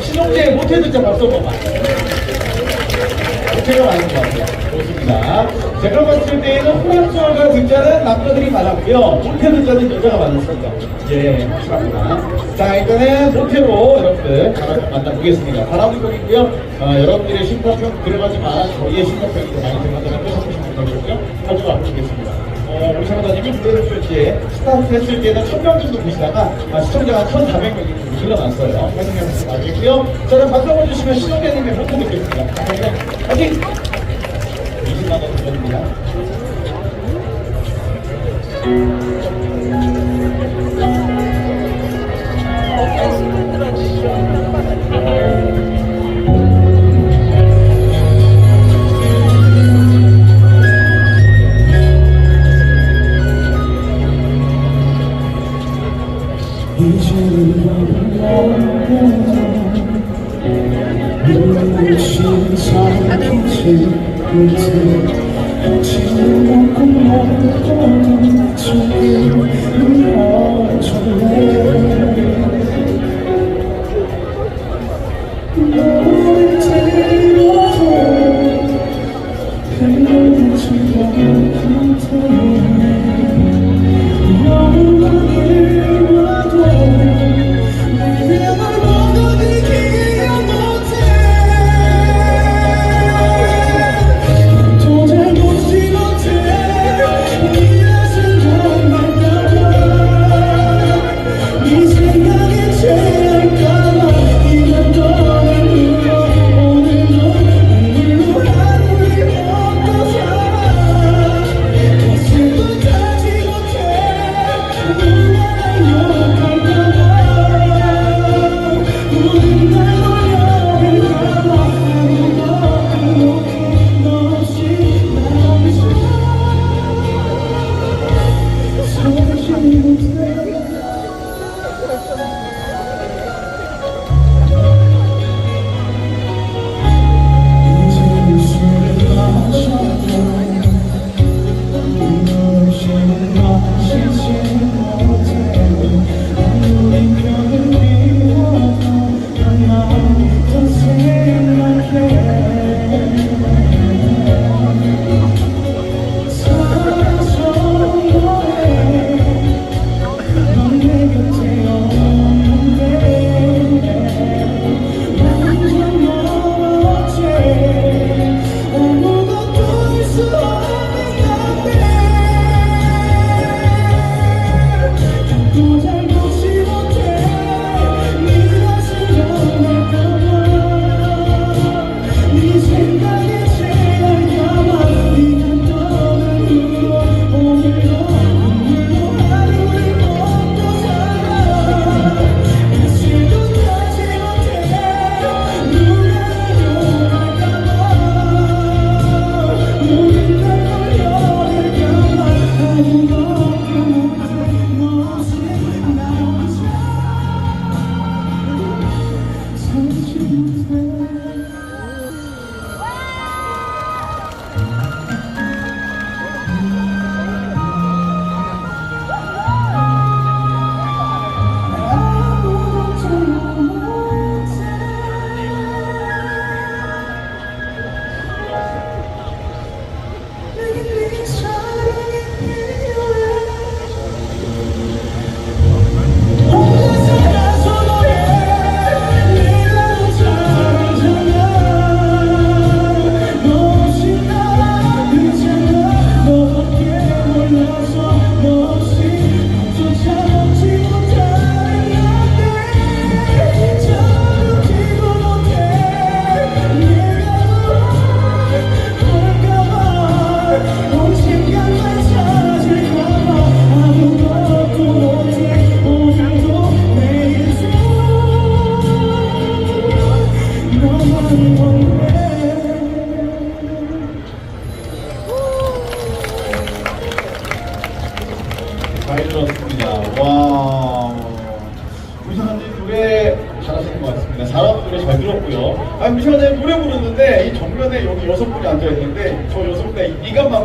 신동재 못해듣자 박수 한번 못해가 많은 것 같아요. 좋습니다. 제가 봤을 때에는 호랑수화가 등자는 남자들이 많았고요. 못해듣자는 여자가 많았습니다. 예 감사합니다. 자 일단은 모태로 여러분들 만나보겠습니다. 바람이고있고요. 어, 여러분들의 심사평 들어가지만 저희의 심사평이 더 많이 들어간다는 뜻을 보시면 되겠고요 가져가 보겠습니다. 어, 오시마다 이벤트 했을 때, 스타트 했을 때는 1000명 정도 보시다가 아, 시청자가 1400명이 늘어났어요. 8 0명 나오겠고요. 저는 박수 한번 주시면 시청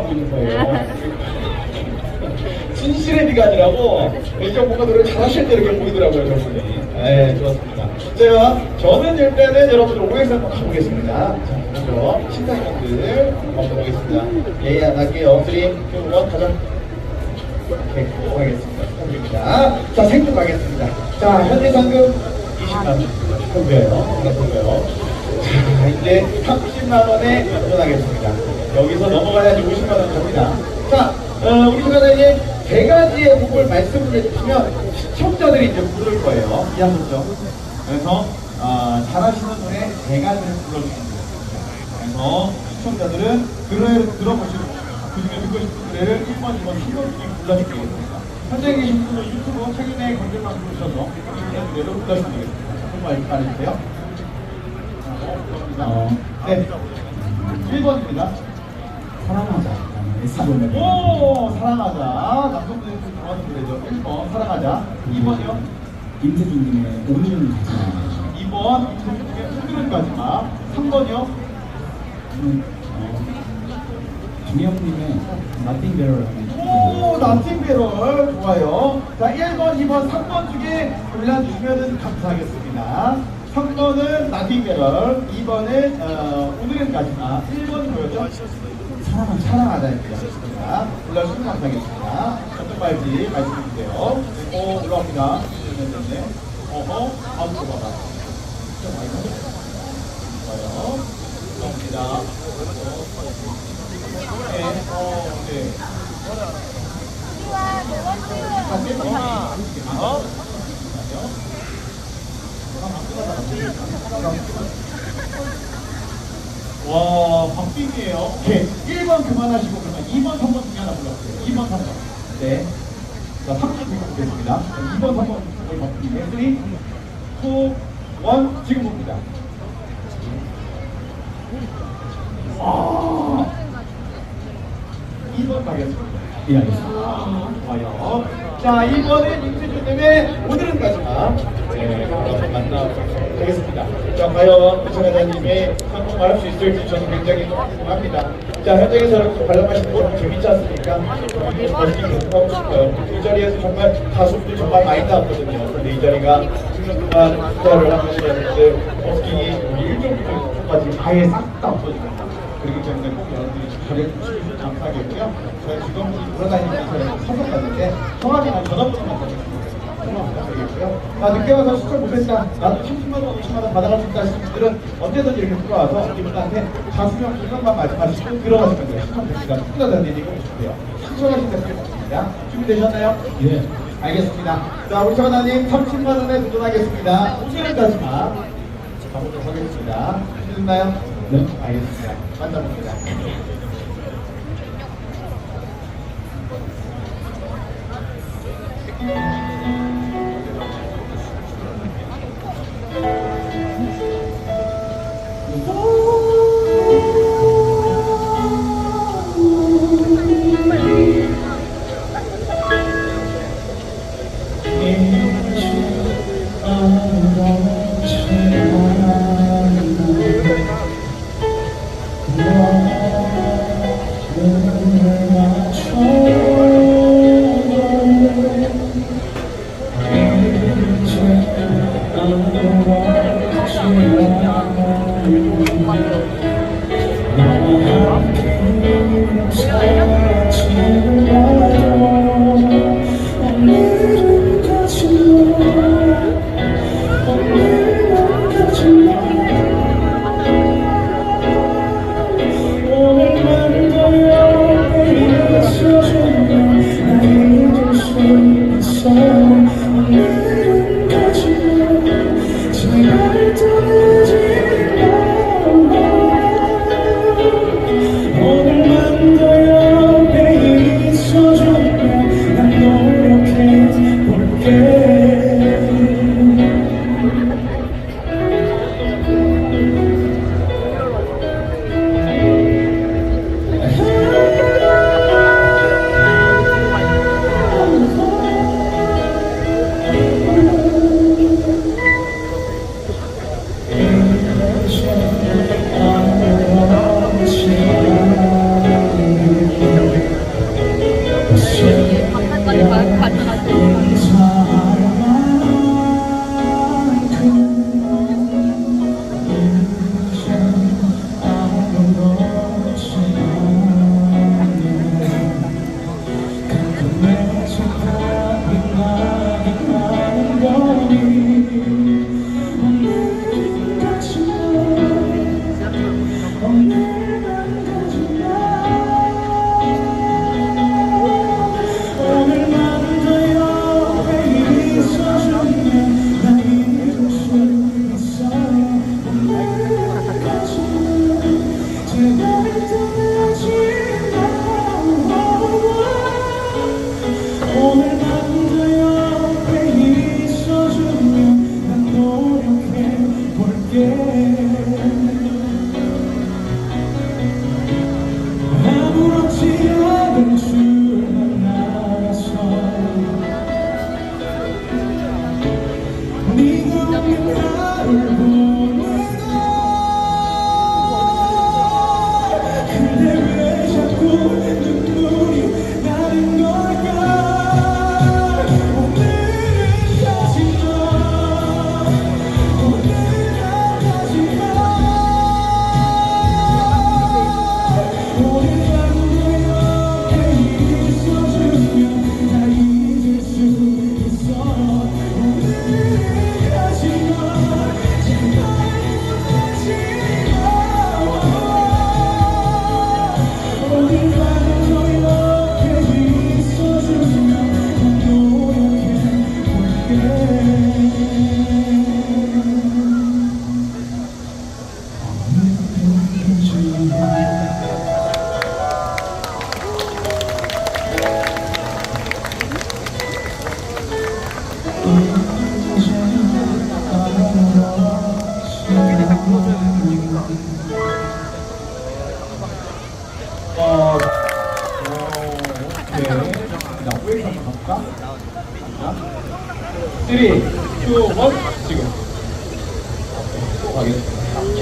바뀌는 거예요. 진실의 미가 아니라고 이렇게 뭔가 노래 잘하실 때 이렇게 보이더라고요, 여러분이. 네, 좋았습니다. 제가 저는 일단은 여러분들 오해서 한번 가보겠습니다. 자, 먼저 신상분들 한번 보겠습니다. 예의 예, 안 할게요. 3, 2, 1, 가자. 오케이, 예, 가겠습니다. 축하드립니다. 자, 생각 가겠습니다. 자, 현재 상금 20만원. 축하드려요. 보여요. 자, 이제 30만원에 도전하겠습니다. 여기서 넘어가야지 50만 원 갑니다. 자, 어, 우리 시간에 세 가지의 곡을 말씀을 해주시면 시청자들이 이제 부를 거예요. 이해하셨죠? 그래서 어, 잘하시는 노래 세 가지를 불러주시면 돼요. 그래서 시청자들은 그 노래를 들어보시고 그 중에 듣고 싶은 노래를 1번, 2번, 3번 중에 불러주시겠습니다. 현재 계신 분은 유튜브 최근에 검색만 부르셔서 최근에 노래를 불러주시면 되겠습니다. 정말 말해주세요. 어, 네. 1번입니다. 사랑하자 S본을 오, 사랑하자. 남성분들이 좀 좋아하는 노래죠. 1번, 사랑하자. 2번이요. 임태준님의 오늘은 가지마 2번, 이태준의 오늘은 가지마. 3번이요. 김영님의 Nothing Better 오, 나팅베럴 좋아요. 자, 1번, 2번, 3번 중에 골라주시면 감사하겠습니다. 3번은 나팅베럴, 2번은 어, 오늘은 가지마, 1번이 뭐였죠? 사랑은 사랑하다입니다. 좋습니다. 골라주시면 감사하겠습니다. 어떤 말인지 말씀해주세요. 오, 올라옵니다. 네 어허, 봐봐. 진짜 많이 가네. 좋아요. 올라옵니다. 네, 어, 네. 와, 박빙이에요. 오케이. 1번 그만하시고, 그러면 2번, 3번 중에 하나 불러주세요. 2번, 3번. 네. 자, 3번 보겠습니다. 2번, 3번 거의 박빙이에요. 3, 2, 1, 지금 봅니다. 와. 2번 가겠습니다. 예 알겠습니다 좋아요. 자, 이번엔 임태준 님의 오늘은 마지막. 네, 한번 만나보겠습니다. 자, 과연 우천회장님의 성공할 수 있을지 저는 굉장히 궁금합니다. 자, 현장에서 거 너무 재밌지 않습니까? 멋있게 하고 싶어요. 이 자리에서 정말 가수들이 정말 많이 나왔거든요. 근데 이 자리가 10년 동안 투자를 하면서 여러분들 버스킹이 우리 1종부터 까지 아예 싹 다 없어집니다. 그렇기 때문에 꼭 여러분들이 잘해 주시면 감사하겠고요. 저희 직원분이 돌아다니면서 사석 갔는데 성함이나 전화번호만 받으시 면 되겠고요. 나 늦게 와서 시청 못했다. 나도 30만 원, 50만 원 받아갈 수 있다 하시는 분들은 언제든지 이렇게 들어와서 이분한테 가수명 이것만 말씀하시고 들어가시면 돼요. 신청됩니다. 누구나 다 내리고 싶고요. 신청하신 분들 같습니다. 준비되셨나요? 예 알겠습니다. 자, 우리 전화님 30만 원에 도전하겠습니다. 오늘까지만 가보도록 하겠습니다. 준비됐나요? 네. 알겠습니다. 만나봅니다. 오늘 은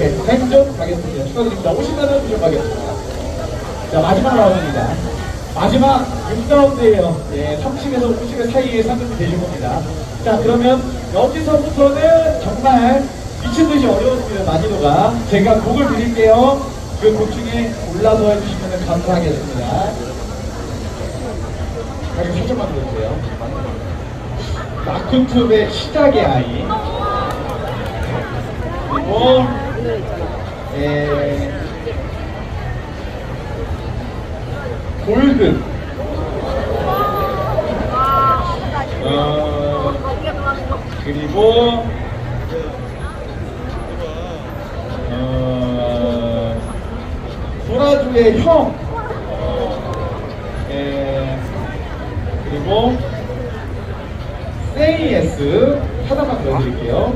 오케이. 생존 가겠습니다. 축하드립니다. 50만 원 부족하겠습니다. 자, 마지막 라운드입니다. 마지막 6라운드예요. 예, 30에서 50의 사이에 상승이 되실 겁니다. 자, 그러면 여기서부터는 정말 미친 듯이 어려웠습니다. 난이도가. 제가 곡을 드릴게요. 그 곡 중에 골라서 해주시면 감사하겠습니다. 가격 살짝만 들어주세요. 마쿤투의 시작의 아이. 그리고, 예, 골드. 어, 그리고 어, 소라주의 형. 예, 그리고 세이에스 하나만 보여드릴게요.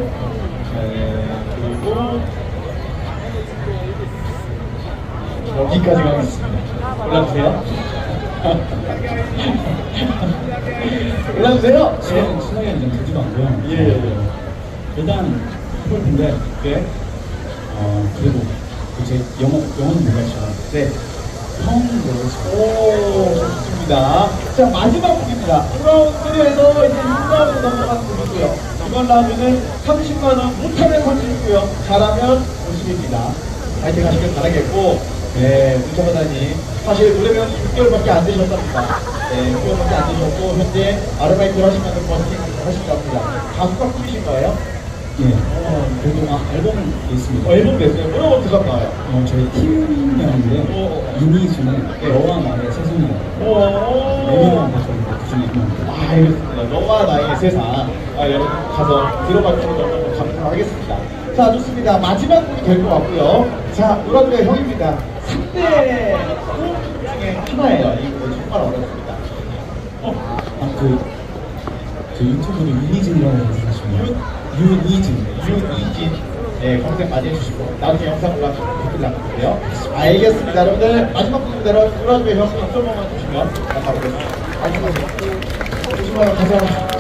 예, 그리고 여기까지 가겠습니다. 올라주세요. 올라주세요. 시간, 시간이 좀 되지도 않고요. 예, 예, 예. 일단 폴인데 네. 어 그래도 제 영어 영어는 몰랐죠. 네. 형 노래 오, 좋습니다. 자, 마지막 곡입니다. 5라운드에서 이제 6라운드 넘어가는 곡이고요. 이번 라운드는 30만원, 못하면 30이고요. 잘하면 50입니다. 파이팅 하시길 바라겠고, 네, 문차바다님. 사실 노래는 6개월밖에 안 되셨답니다. 네, 6개월밖에 안 되셨고, 현재 아르바이트를 하시면서 버스킹 하실 겁니다. 가수가 꿈이신 거예요? 예. 어, 그래도 아, 앨범을 냈습니다. 어, 앨범 냈어요. 뭐라고 어떻게 나와요? 어, 저희 팀명인데요. 어. 이미순의 네. 너와 나의 세상이라고. 오, 내년에 저희 그 중에 있는 아, 알겠습니다. 너와 나의 세상. 아, 여러분 가서 들어봐 주셔서 너무 감사하겠습니다. 자, 좋습니다. 마지막 곡이 될 것 같고요. 자, 노란배 형입니다. 3대 중에 하나예요. 이 곡은 정말 어렵습니다. 어, 아 그 그 유튜브로 유니진이라고 검색하시면 유니진 윤이진. 네, 검색 많이 해주시고, 나중에 영상 올라가시면 댓글 남겨주세요. 알겠습니다. 여러분들, 마지막. 노란배 형 박수 한번만 주시면 감사하겠습니다. 조심하여 가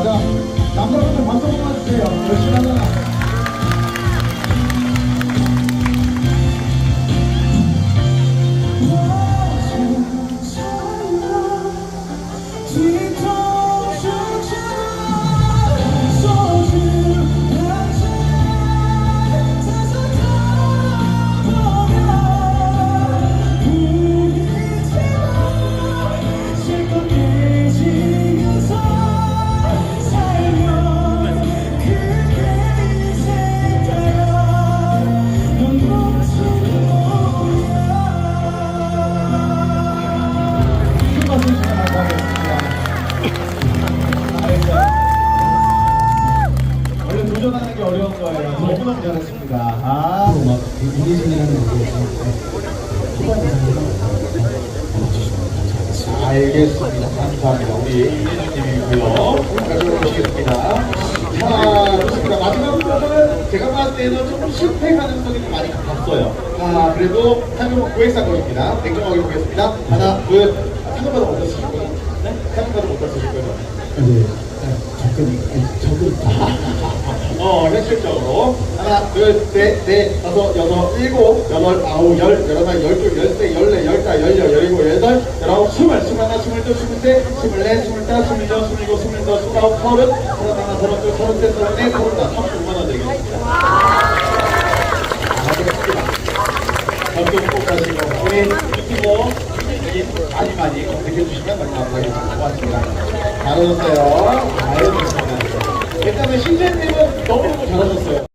맞아. 남자분들 방송 좀 해주세요. 열심히 하잖아. 때는 조금 실패 가능성이 좀 많이 갔어요. 아, 그래도 상금 거입니다. 냉정하게 보겠습니다. 하나, 둘. 아, 상금받아 못 쓰실 거예요? 네? 상금받아 못 쓰실 거예요? 이제 접근 접근 어, 현실적으로. 하나, 둘, 셋, 넷, 다섯, 여섯, 일곱, 여덟, 아홉, 열, 열하나, 열둘, 열세, 열네, 열다, 열여, 열일곱, 열여덟, 열아홉, 스물, 스물하나, 스물둘, 스물셋, 스물넷, 스물다, 스물여섯, 스물일곱, 스물여덟, 스물아홉, 서른, 서른하나, 서른둘, 서른셋, 서른넷, 서른다, 35만 원 드리겠습니다. 알겠습니다. 점점 꼭 우리 유튜버 많이 많이 검색해 주시면 너무 감사하겠습니다. 고맙습니다. 잘하셨어요. 아유, 좋습니다. 일단은 신재님은 너무